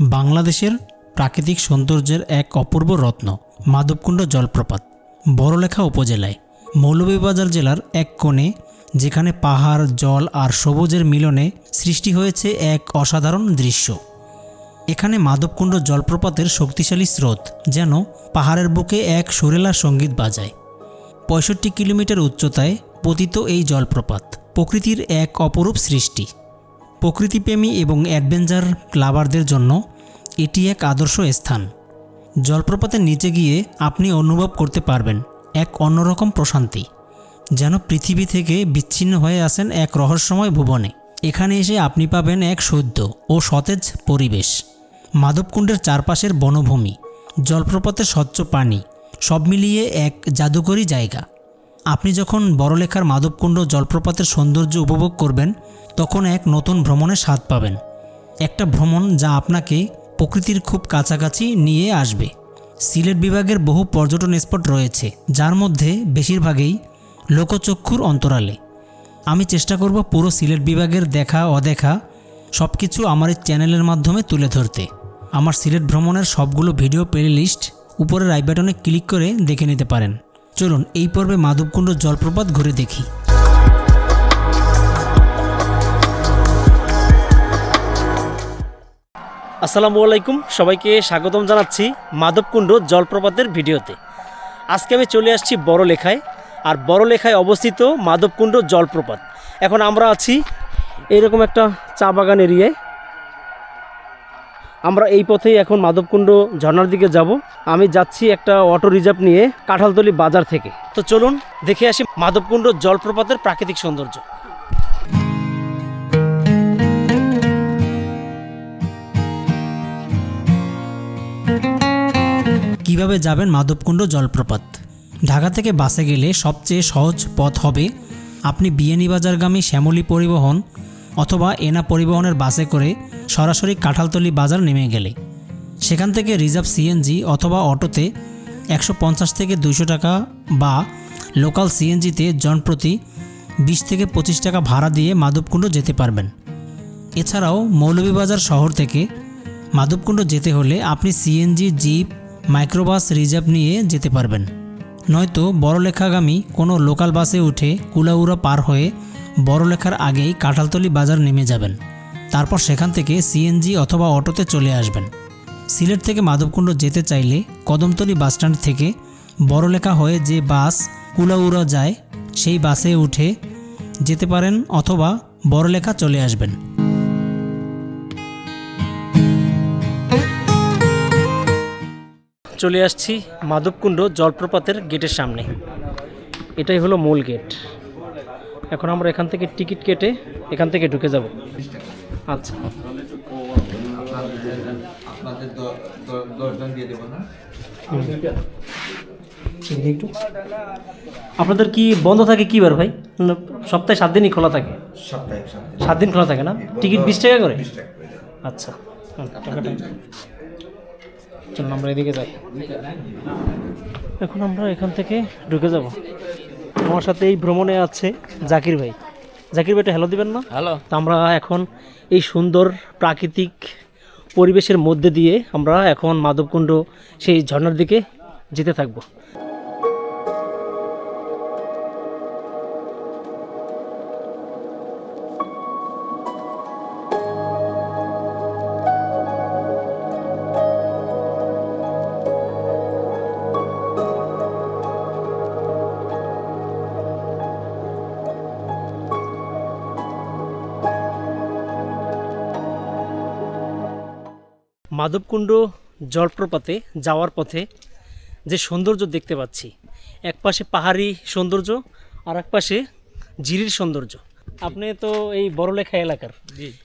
বাংলাদেশের প্রাকৃতিক সৌন্দর্যের এক অপূর্ব রত্ন, মাধবকুণ্ড জলপ্রপাত, বড়লেখা উপজেলায়। মৌলভীবাজার জেলার এক কোণে, যেখানে পাহাড়, জল আর সবুজের মিলনে সৃষ্টি হয়েছে এক অসাধারণ দৃশ্য। এখানে মাধবকুণ্ড জলপ্রপাতের শক্তিশালী স্রোত যেন পাহাড়ের বুকে এক সুরেলা সংগীত বাজায়। পঁয়ষট্টি কিলোমিটার উচ্চতায় পতিত এই জলপ্রপাত প্রকৃতির এক অপরূপ সৃষ্টি। প্রকৃতিপ্রেমী এবং অ্যাডভেঞ্চার লাভারদের জন্য এটি এক আদর্শ স্থান। জলপ্রপাতের নিচে গিয়ে আপনি অনুভব করতে পারবেন এক অন্যরকম প্রশান্তি, যেন পৃথিবী থেকে বিচ্ছিন্ন হয়ে আসেন এক রহস্যময় ভুবনে। এখানে এসে আপনি পাবেন এক সদ্য ও সতেজ পরিবেশ। মাধবকুণ্ডের চারপাশের বনভূমি, জলপ্রপাতের স্বচ্ছ পানি, সব মিলিয়ে এক জাদুকরী জায়গা। আপনি যখন বড়লেখার মাধবকুণ্ড জলপ্রপাতের সৌন্দর্য উপভোগ করবেন, তখন এক নতুন ভ্রমণের স্বাদ পাবেন। একটা ভ্রমণ যা আপনাকে প্রকৃতির খুব কাছাকাছি নিয়ে আসবে। সিলেট বিভাগের বহু পর্যটন স্পট রয়েছে, যার মধ্যে বেশিরভাগই লোকচক্ষুর অন্তরালে। আমি চেষ্টা করব পুরো সিলেট বিভাগের দেখা, অদেখা সব কিছু আমার এই চ্যানেলের মাধ্যমে তুলে ধরতে। আমার সিলেট ভ্রমণের সবগুলো ভিডিও প্লে লিস্ট উপরের আই বাটনে ক্লিক করে দেখে নিতে পারেন। চলুন, এই পর্বে মাধবকুণ্ড জলপ্রপাত ঘুরে দেখি। আসসালামু আলাইকুম, সবাইকে স্বাগতম জানাচ্ছি মাধবকুণ্ড জলপ্রপাতের ভিডিওতে। আজকে আমি চলে আসছি বড় লেখায় আর বড় লেখায় অবস্থিত মাধবকুণ্ড জলপ্রপাত। এখন আমরা আছি এইরকম একটা চা বাগান এরিয়ায়। আমরা এই পথেই এখন মাধবকুণ্ড ঝর্নার দিকে যাব। আমি যাচ্ছি একটা অটো রিজার্ভ নিয়ে কাঁঠালতলি বাজার থেকে। তো চলুন, দেখে আসি মাধবকুণ্ড জলপ্রপাতের প্রাকৃতিক সৌন্দর্য। কীভাবে যাবেন মাধবকুণ্ড জলপ্রপাত? ঢাকা থেকে বাসে গেলে সবচেয়ে সহজ পথ হবে আপনি বিয়ানীবাজারগামী শ্যামলী পরিবহন অথবা এনা পরিবহনের বাসে করে সরাসরি কাঁঠালতলি বাজার নেমে গেলে। সেখান থেকে রিজার্ভ সিএনজি অথবা অটোতে একশো পঞ্চাশ থেকে দুশো টাকা বা লোকাল সিএনজিতে জনপ্রতি বিশ থেকে পঁচিশ টাকা ভাড়া দিয়ে মাধবকুণ্ড যেতে পারবেন। এছাড়াও মৌলভীবাজার শহর থেকে মাধবকুণ্ড যেতে হলে আপনি সিএনজি, জিপ মাইক্রোবাস রিজার্ভ নিয়ে যেতে পারবেন। নয়তো বড়লেখাগামী কোনো লোকাল বাসে উঠে কুলাউড়া পার হয়ে বড়লেখার আগেই কাঁঠালতলি বাজার নেমে যাবেন। তারপর সেখান থেকে সিএনজি অথবা অটোতে চলে আসবেন। সিলেট থেকে মাধবকুণ্ড যেতে চাইলে কদমতলি বাসস্ট্যান্ড থেকে বড়লেখা হয়ে যে বাস কুলাউড়া যায়, সেই বাসে উঠে যেতে পারেন অথবা বড়লেখা চলে আসবেন। চলে আসছি মাধবকুণ্ড জলপ্রপাতের গেটের সামনে। এটাই হলো মূল গেট। এখন আমরা এখান থেকে টিকিট কেটে এখান থেকে ঢুকে যাব। আচ্ছা। আপনাদের কি বন্ধ থাকে কি বার ভাই? সপ্তাহে সাত দিনই খোলা থাকে? সাত দিন। খোলা থাকে না? টিকিট বিশ টাকা করে? আচ্ছা। টাকাটা চলুন আমরা এদিকে যাই। এখন আমরা এখান থেকে ঢুকে যাব। আমার সাথে এই ভ্রমণে আছে জাকির ভাই। জাকির ভাই ভাইটা হ্যালো দিবেন না? হ্যালো তো আমরা এখন এই সুন্দর প্রাকৃতিক পরিবেশের মধ্যে দিয়ে আমরা এখন মাধবকুণ্ড সেই ঝর্নার দিকে যেতে থাকব। মাধবকুণ্ড জলপ্রপাতে যাওয়ার পথে যে সৌন্দর্য দেখতে পাচ্ছি এক পাশে পাহাড়ি সৌন্দর্য আর এক পাশে ঝিরির সৌন্দর্য। আপনি তো এই বড়লেখা এলাকার।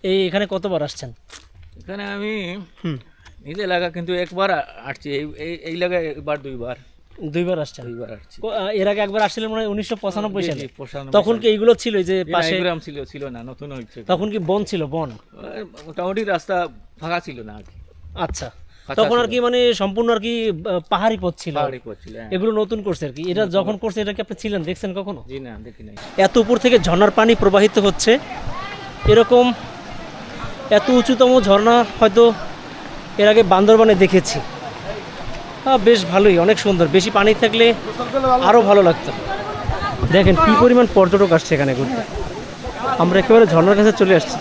এই এখানে কতবার আসছেন? এখানে আমি নিজে এলাকা কিন্তু একবার আসছি এই এই- লাগায় একবার দুইবার। দুইবার আসছেন? দুইবার আসছি। এর আগে একবার আসছিলেন মনে হয় উনিশশো পঁচানব্বই সালে? তখন কি এইগুলো ছিল যে পাশে গ্রাম ছিল ছিল না নতুন হচ্ছে তখন কি বন ছিল বন? মোটামুটি রাস্তা ফাঁকা ছিল না আর কি। আচ্ছা। তখন আর কি মানে সম্পূর্ণ আর কি পাহাড়ি পথ ছিল। হ্যাঁ। এগুলো নতুন করছে আর কি। এটা যখন করছে। এটা কি আপনি ছিলেন দেখছেন কখনো? জি না দেখি নাই। এত উপর থেকে ঝর্ণার পানি প্রবাহিত হচ্ছে। এরকম এত উঁচুতম ঝর্ণা হয়তো এর আগে বান্দরবানে দেখেছি। বেশ ভালোই অনেক সুন্দর। বেশি পানি থাকলে আরও ভালো লাগতো। দেখেন কী পরিমাণ পর্যটক আসছে এখানে ঘুরতে। আমরা একেবারে ঝর্ণার কাছে চলে আসছি।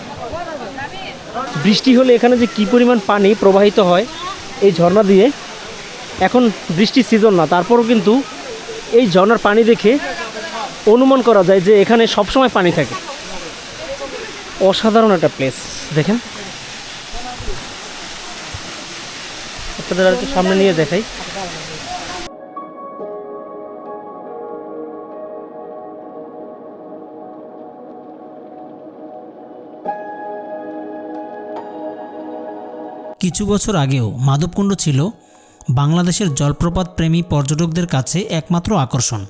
বৃষ্টি হলে এখানে যে কি পরিমাণ পানি প্রবাহিত হয়, এই ঝর্ণা দিয়ে, এখন বৃষ্টির সিজন না। তারপরও কিন্তু এই ঝর্ণার পানি দেখে অনুমান করা যায় যে এখানে সবসময় পানি থাকে। অসাধারণ একটা প্লেস দেখেন। আপনাদের আর সামনে নিয়ে দেখাই। কিছু বছর আগেও মাধবকুণ্ড ছিল বাংলাদেশের জলপ্রপাত প্রেমী পর্যটকদের কাছে একমাত্র আকর্ষণ।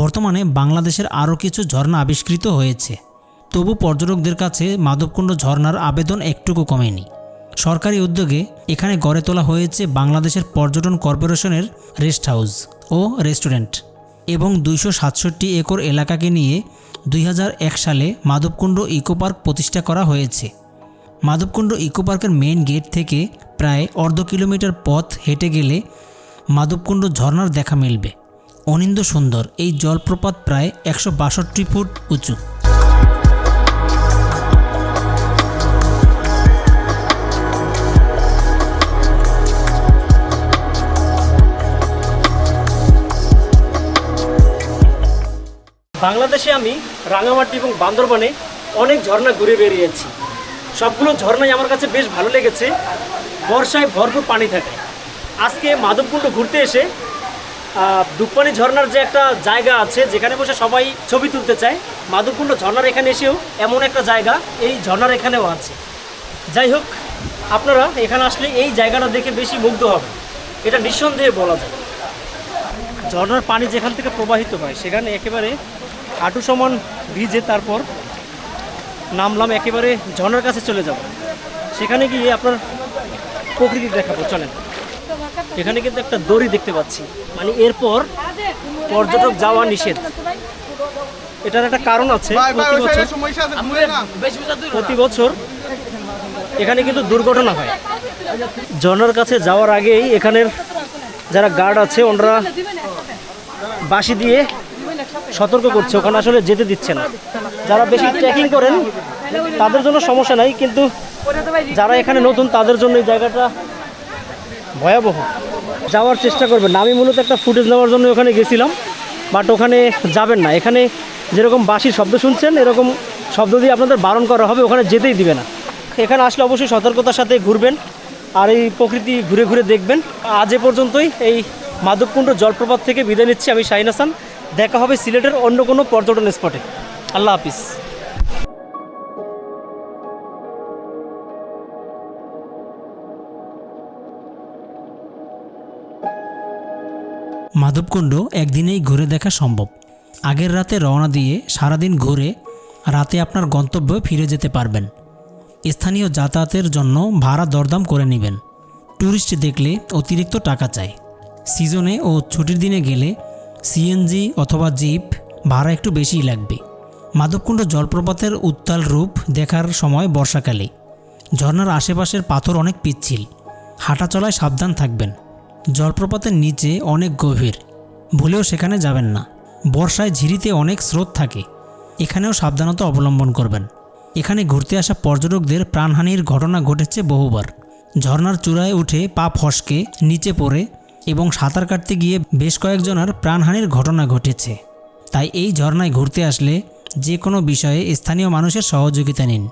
বর্তমানে বাংলাদেশের আরও কিছু ঝর্ণা আবিষ্কৃত হয়েছে। তবু পর্যটকদের কাছে মাধবকুণ্ড ঝর্ণার আবেদন একটুকু কমেনি। সরকারি উদ্যোগে এখানে গড়ে তোলা হয়েছে বাংলাদেশের পর্যটন কর্পোরেশনের রেস্ট হাউস ও রেস্টুরেন্ট এবং দুইশো সাতষট্টি একর এলাকাকে নিয়ে দুই হাজার এক সালে মাধবকুণ্ড ইকো পার্ক প্রতিষ্ঠা করা হয়েছে। মাধবকুণ্ড ইকো পার্কের মেইন গেট থেকে প্রায় অর্ধ কিলোমিটার পথ হেঁটে গেলে মাধবকুণ্ড ঝর্ণার দেখা মিলবে। অনিন্দ সুন্দর, এই জলপ্রপাত প্রায় একশো বাষট্টি ফুট উঁচু। বাংলাদেশে আমি রাঙামাটি এবং বান্দরবানে অনেক ঝর্ণা ঘুরে বেরিয়েছি। সবগুলো ঝর্ণাই আমার কাছে বেশ ভালো লেগেছে। বর্ষায় ভরপুর পানি থাকে। আজকে মাধবকুণ্ড ঘুরতে এসে দুপানি ঝর্ণার যে একটা জায়গা আছে, যেখানে বসে সবাই ছবি তুলতে চায়, মাধবকুণ্ড ঝর্ণার এখানে এসেও এমন একটা জায়গা এই ঝর্ণার এখানেও আছে। যাই হোক, আপনারা এখানে আসলে এই জায়গাটা দেখে বেশি মুগ্ধ হবে এটা নিঃসন্দেহে বলা যায়। ঝর্ণার পানি যেখান থেকে প্রবাহিত হয়, সেখানে একেবারে হাঁটু সমান ভিজে তারপর নামলাম একেবারে ঝর্ণার কাছে চলে যাব। সেখানে গিয়ে আপনার প্রকৃতি দেখাবো চলেন। এখানে কিন্তু একটা দড়ি দেখতে পাচ্ছি। মানে এরপর পর্যটক যাওয়া নিষেধ। এটার একটা কারণ আছে প্রতি বছর প্রতি বছর এখানে কিন্তু দুর্ঘটনা হয়। ঝর্ণার কাছে যাওয়ার আগেই এখানের যারা গার্ড আছে ওনারা বাঁশি দিয়ে সতর্ক করছে, ওখানে আসলে যেতে দিচ্ছে না। যারা বেশি ট্রেকিং করেন, তাদের জন্য সমস্যা নাই, কিন্তু যারা এখানে নতুন, তাদের জন্য এই জায়গাটা ভয়াবহ। যাওয়ার চেষ্টা করবেন। আমি মূলত একটা ফুটেজ নেওয়ার জন্য ওখানে গেছিলাম বাট ওখানে যাবেন না। এখানে যেরকম বাঁশির শব্দ শুনছেন, এরকম শব্দ দিয়ে আপনাদের বারণ করা হবে, ওখানে যেতেই দিবে না। এখানে আসলে অবশ্যই সতর্কতার সাথে ঘুরবেন আর এই প্রকৃতি ঘুরে ঘুরে দেখবেন। আজ এ পর্যন্তই, এই মাধবকুণ্ড জলপ্রপাত থেকে বিদায় নিচ্ছি আমি শাহিন হাসান। দেখা হবে সিলেটের অন্য কোনো পর্যটন স্পটে। আল্লাহ হাফিজ। মাধবকুণ্ড একদিনেই ঘুরে দেখা সম্ভব। আগের রাতে রওনা দিয়ে সারাদিন ঘুরে রাতে আপনার গন্তব্যে ফিরে যেতে পারবেন। স্থানীয় যাতায়াতের জন্য ভাড়া দরদাম করে নেবেন। ট্যুরিস্ট দেখলে অতিরিক্ত টাকা চায় সিজনে ও ছুটির দিনে গেলে সিএনজি অথবা জিপ ভাড়া একটু বেশিই লাগবে। মাধবকুণ্ড জলপ্রপাতের উত্তাল রূপ দেখার সময় বর্ষাকালে। ঝর্ণার আশেপাশের পাথর অনেক পিচ্ছিল। হাঁটা চলায় সাবধান থাকবেন। জলপ্রপাতের নিচে অনেক গভীর। ভুলেও সেখানে যাবেন না। বর্ষায় ঝিরিতে অনেক স্রোত থাকে। এখানেও সাবধানতা অবলম্বন করবেন। এখানে ঘুরতে আসা পর্যটকদের প্রাণহানির ঘটনা ঘটেছে বহুবার। ঝর্নার চূড়ায় উঠে পা ফসকে নিচে পড়ে এবং সাঁতার কাটতে গিয়ে বেশ কয়েকজনের প্রাণহানির ঘটনা ঘটেছে। তাই এই ঝর্ণায় ঘুরতে আসলে যে কোনো বিষয়ে স্থানীয় মানুষের সহযোগিতা নিন।